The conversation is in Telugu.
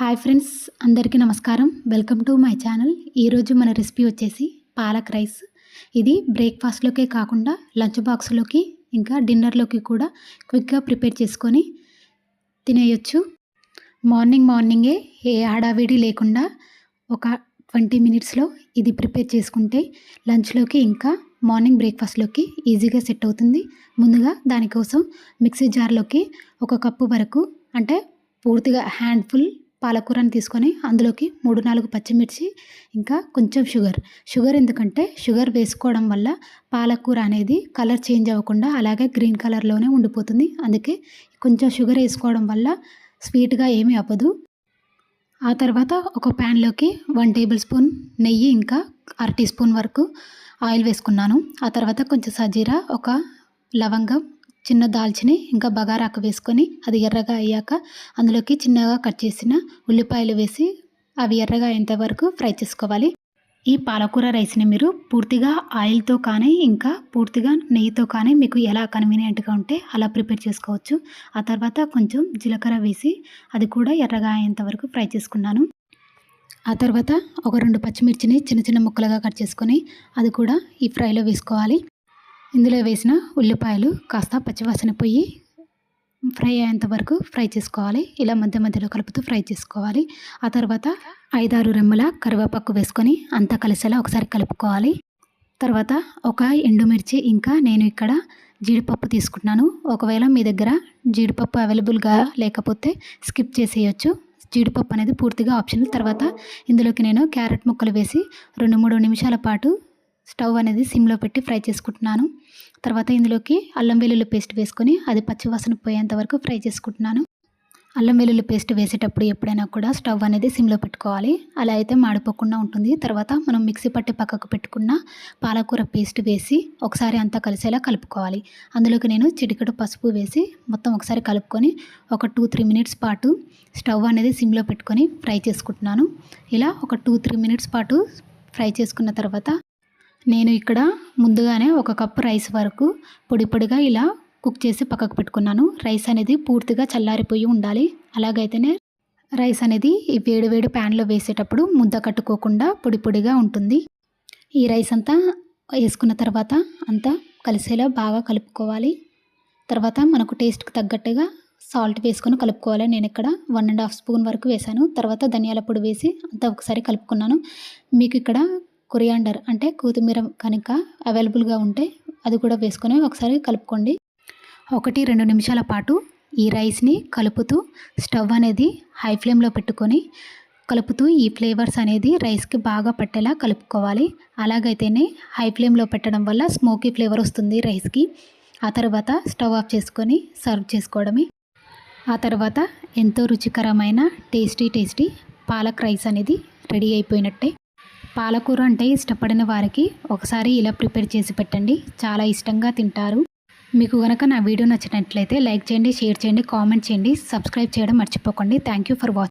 హాయ్ ఫ్రెండ్స్ అందరికీ నమస్కారం. Welcome to my channel. ఈరోజు మన రెసిపీ వచ్చేసి పాలక్ రైస్. ఇది బ్రేక్ఫాస్ట్లోకే కాకుండా లంచ్ బాక్స్లోకి ఇంకా డిన్నర్లోకి కూడా క్విక్గా ప్రిపేర్ చేసుకొని తినేయొచ్చు. మార్నింగ్ మార్నింగే ఏ హడావిడి లేకుండా ఒక ట్వంటీ మినిట్స్లో ఇది ప్రిపేర్ చేసుకుంటే లంచ్లోకి ఇంకా మార్నింగ్ బ్రేక్ఫాస్ట్లోకి ఈజీగా సెట్ అవుతుంది. ముందుగా దానికోసం మిక్సీ జార్లోకి ఒక కప్పు వరకు అంటే పూర్తిగా హ్యాండ్ఫుల్ పాలకూరని తీసుకొని అందులోకి మూడు నాలుగు పచ్చిమిర్చి ఇంకా కొంచెం షుగర్. షుగర్ ఎందుకంటే షుగర్ వేసుకోవడం వల్ల పాలకూర అనేది కలర్ చేంజ్ అవ్వకుండా అలాగే గ్రీన్ కలర్లోనే ఉండిపోతుంది. అందుకే కొంచెం షుగర్ వేసుకోవడం వల్ల స్వీట్గా ఏమీ అవ్వదు. ఆ తర్వాత ఒక ప్యాన్లోకి వన్ టేబుల్ స్పూన్ నెయ్యి ఇంకా అర టీ స్పూన్ వరకు ఆయిల్ వేసుకున్నాను. ఆ తర్వాత కొంచెం సజీరా ఒక లవంగం చిన్న దాల్చిని ఇంకా బగారాకు వేసుకొని అది ఎర్రగా అయ్యాక అందులోకి చిన్నగా కట్ చేసిన ఉల్లిపాయలు వేసి అవి ఎర్రగా అయ్యేంత వరకు ఫ్రై చేసుకోవాలి. ఈ పాలకూర రైస్ని మీరు పూర్తిగా ఆయిల్తో కానీ ఇంకా పూర్తిగా నెయ్యితో కానీ మీకు ఎలా కన్వీనియంట్గా ఉంటే అలా ప్రిపేర్ చేసుకోవచ్చు. ఆ తర్వాత కొంచెం జీలకర్ర వేసి అది కూడా ఎర్రగా అయ్యేంత వరకు ఫ్రై చేసుకున్నాను. ఆ తర్వాత ఒక రెండు పచ్చిమిర్చిని చిన్న చిన్న ముక్కలుగా కట్ చేసుకొని అది కూడా ఈ ఫ్రైలో వేసుకోవాలి. ఇందులో వేసిన ఉల్లిపాయలు కాస్త పచ్చివాసన పోయి ఫ్రై అయ్యేంత వరకు ఫ్రై చేసుకోవాలి. ఇలా మధ్య మధ్యలో కలుపుతూ ఫ్రై చేసుకోవాలి. ఆ తర్వాత ఐదారు రెమ్మల కరివేపాకు వేసుకొని అంతా కలిసేలా ఒకసారి కలుపుకోవాలి. తర్వాత ఒక ఎండుమిర్చి ఇంకా నేను ఇక్కడ జీడిపప్పు తీసుకుంటున్నాను. ఒకవేళ మీ దగ్గర జీడిపప్పు అవైలబుల్గా లేకపోతే స్కిప్ చేసేయచ్చు. జీడిపప్పు అనేది పూర్తిగా ఆప్షనల్ తర్వాత ఇందులోకి నేను క్యారెట్ ముక్కలు వేసి రెండు మూడు నిమిషాల పాటు స్టవ్ అనేది సిమ్లో పెట్టి ఫ్రై చేసుకుంటున్నాను. తర్వాత ఇందులోకి అల్లం వెల్లుల్లి పేస్ట్ వేసుకొని అది పచ్చివాసన పోయేంత వరకు ఫ్రై చేసుకుంటున్నాను. అల్లం వెల్లుల్లి పేస్ట్ వేసేటప్పుడు ఎప్పుడైనా కూడా స్టవ్ అనేది సిమ్లో పెట్టుకోవాలి. అలా అయితే మాడిపోకుండా ఉంటుంది. తర్వాత మనం మిక్సీ పట్టి పక్కకు పెట్టుకున్న పాలకూర పేస్ట్ వేసి ఒకసారి అంతా కలిసేలా కలుపుకోవాలి. అందులోకి నేను చిటికెడు పసుపు వేసి మొత్తం ఒకసారి కలుపుకొని ఒక టూ త్రీ మినిట్స్ పాటు స్టవ్ అనేది సిమ్లో పెట్టుకొని ఫ్రై చేసుకుంటున్నాను. ఇలా ఒక టూ త్రీ మినిట్స్ పాటు ఫ్రై చేసుకున్న తర్వాత నేను ఇక్కడ ముందుగానే ఒక కప్పు రైస్ వరకు పొడి పొడిగా ఇలా కుక్ చేసి పక్కకు పెట్టుకున్నాను. రైస్ అనేది పూర్తిగా చల్లారిపోయి ఉండాలి. అలాగైతేనే రైస్ అనేది ఈ వేడి వేడి ప్యాన్లో వేసేటప్పుడు ముద్ద కట్టుకోకుండా పొడి పొడిగా ఉంటుంది. ఈ రైస్ అంతా వేసుకున్న తర్వాత అంతా కలిసేలా బాగా కలుపుకోవాలి. తర్వాత మనకు టేస్ట్కి తగ్గట్టుగా సాల్ట్ వేసుకొని కలుపుకోవాలి. నేను ఇక్కడ వన్ అండ్ హాఫ్ స్పూన్ వరకు వేసాను తర్వాత ధనియాల పొడి వేసి అంతా ఒకసారి కలుపుకున్నాను. మీకు ఇక్కడ కొరియాండర్ అంటే కొత్తిమీర కనుక అవైలబుల్గా ఉంటే అది కూడా వేసుకొని ఒకసారి కలుపుకోండి. ఒకటి రెండు నిమిషాల పాటు ఈ రైస్ని కలుపుతూ స్టవ్ అనేది హై ఫ్లేమ్లో పెట్టుకొని కలుపుతూ ఈ ఫ్లేవర్స్ అనేది రైస్కి బాగా పట్టేలా కలుపుకోవాలి. అలాగైతేనే హై ఫ్లేమ్లో పెట్టడం వల్ల స్మోకీ ఫ్లేవర్ వస్తుంది రైస్కి. ఆ తర్వాత స్టవ్ ఆఫ్ చేసుకొని సర్వ్ చేసుకోవడమే. ఆ తర్వాత ఎంతో రుచికరమైన టేస్టీ టేస్టీ పాలక్ రైస్ అనేది రెడీ అయిపోయినట్టే. పాలకూర అంటే ఇష్టపడిన వారికి ఒకసారి ఇలా ప్రిపేర్ చేసి పెట్టండి. చాలా ఇష్టంగా తింటారు. మీకు కనుక నా వీడియో నచ్చినట్లయితే లైక్ చేయండి షేర్ చేయండి కామెంట్ చేయండి. సబ్స్క్రైబ్ చేయడం మర్చిపోకండి. Thank you for watching